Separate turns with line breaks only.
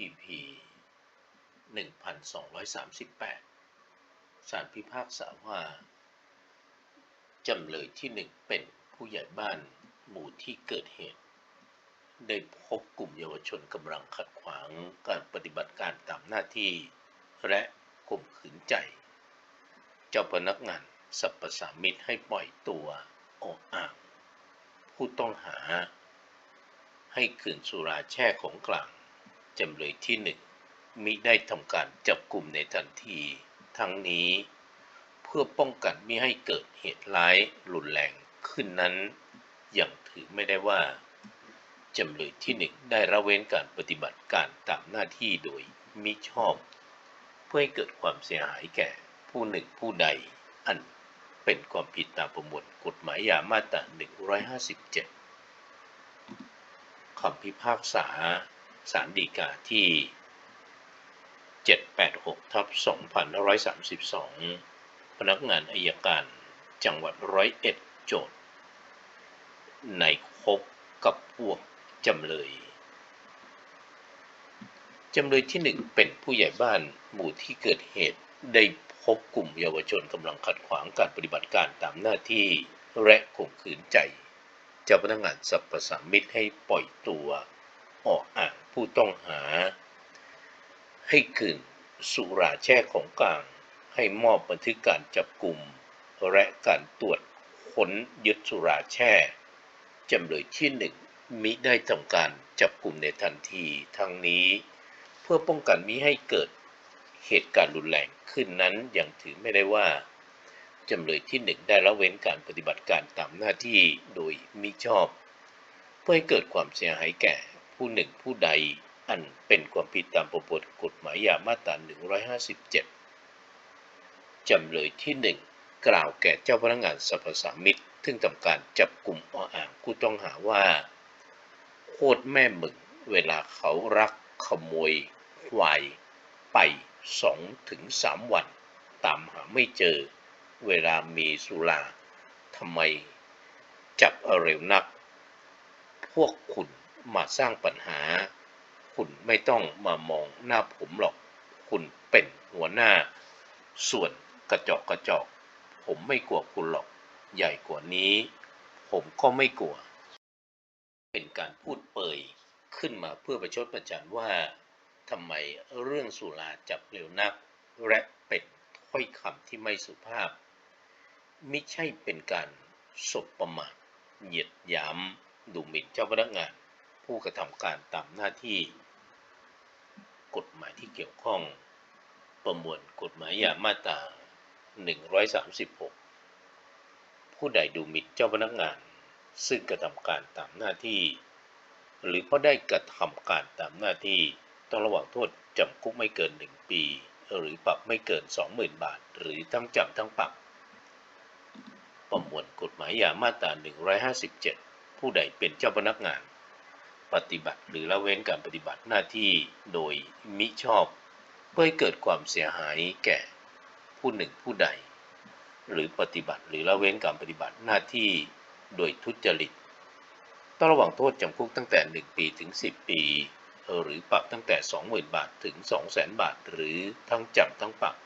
EP 1238 ศาลพิพากษาว่า จำเลยที่หนึ่งเป็นผู้ใหญ่บ้านหมู่ที่เกิดเหตุ ได้พบกลุ่มเยาวชนกำลังขัดขวางการปฏิบัติการตามหน้าที่ และข่มขืนใจ เจ้าพนักงานสรรพสามิตให้ปล่อยตัวออกอ่าง ผู้ต้องหา ให้คืนสุราแช่ของกลาง จำเลยที่หนึ่งมิได้ทำการจับกลุ่มในทันที ทั้งนี้ เพื่อป้องกันไม่ให้เกิดเหตุร้ายรุนแรงขึ้นนั้นยังถือไม่ได้ว่า จำเลยที่หนึ่งได้ละเว้นการปฏิบัติการตามหน้าที่โดยมิชอบ เพื่อให้เกิดความเสียหายแก่ผู้หนึ่งผู้ใด อันเป็นความผิดตามประมวลกฎหมายยามาตรา157คำพิพากษา ศาลฎีกาที่ 786ทับ2532 พนักงานอายการจังหวัดร้อยเอ็ดโจทย์ในคบกับพวกจำเลย จำเลยที่หนึ่งเป็นผู้ใหญ่บ้านหมู่ที่เกิดเหตุได้พบกลุ่มเยาวชนกำลังขัดขวางการปฏิบัติการตามหน้าที่และข่มขืนใจ เจ้าพนักงานสรรพสามิตให้ปล่อยตัวออกอ่าง ผู้ต้องหา ให้คืนสุราแช่ของกลาง ให้มอบบันทึกการจับกลุ่ม และการตรวจค้นยึดสุราแช่จำเลยที่หนึ่งมิได้ทำการจับกลุ่มในทันทีทั้งนี้ เพื่อป้องกันมิให้เกิดเหตุการณ์รุนแรงขึ้นนั้นยังถือไม่ได้ว่าจำเลยที่หนึ่งได้ละเว้นการปฏิบัติการตามหน้าที่โดยมิชอบ เพื่อให้เกิดความเสียหายแก่ ผู้หนึ่งผู้ใด อันเป็นความผิดตามประมวลกฎหมายยามาตรา157 จำเลยที่หนึ่งกล่าวแก่เจ้าพนักงานสรรพสามิตซึ่งทำการจับกลุ่มออ่างผู้ต้องหาว่า โคตรแม่มึงเวลาเขารักขโมยควายไปสองถึงสามวันตามหาไม่เจอ เวลามีสุราทำไมจับเเร็วนัก พวกคุณ มาสร้างปัญหา คุณไม่ต้องมามองหน้าผมหรอก คุณเป็นหัวหน้า ส่วนกระจอกกระจอก ผมไม่กลัวคุณหรอก ใหญ่กว่านี้ ผมก็ไม่กลัว เป็นการพูดเปยขึ้นมาเพื่อประชดประจานว่าทำไมเรื่องสุราจับเร็วนัก และเป็นถ้อยคำที่ไม่สุภาพ ไม่ใช่เป็นการสบประมาทเหยียดหยามดูหมิ่นเจ้าพนักงาน ผู้กระทำการตามหน้าที่ กฎหมายที่เกี่ยวข้อง ประมวลกฎหมายยามาตรา136 ผู้ใดดูหมิ่นเจ้าพนักงาน ซึ่งกระทำการตามหน้าที่ หรือเพราะได้กระทำการตามหน้าที่ ต้องระหว่างโทษจำคุกไม่เกิน 1 ปี หรือปรับไม่เกิน 20,000 บาท หรือทั้งจำทั้งปรับประมวลกฎหมายยามาตรา157 ผู้ใดเป็นเจ้าพนักงาน ปฏิบัติ หรือละเว้นการปฏิบัติหน้าที่โดยมิชอบ เพื่อให้เกิดความเสียหายแก่ผู้หนึ่งผู้ใด หรือปฏิบัติ หรือละเว้นการปฏิบัติหน้าที่โดยทุจริตต้องระว่างโทษจำคุกตั้งแต่ 1 ปีถึง 10 ปี หรือปรับตั้งแต่ 20,000 บาทถึง 200,000 บาท หรือทั้งจำทั้งปรับ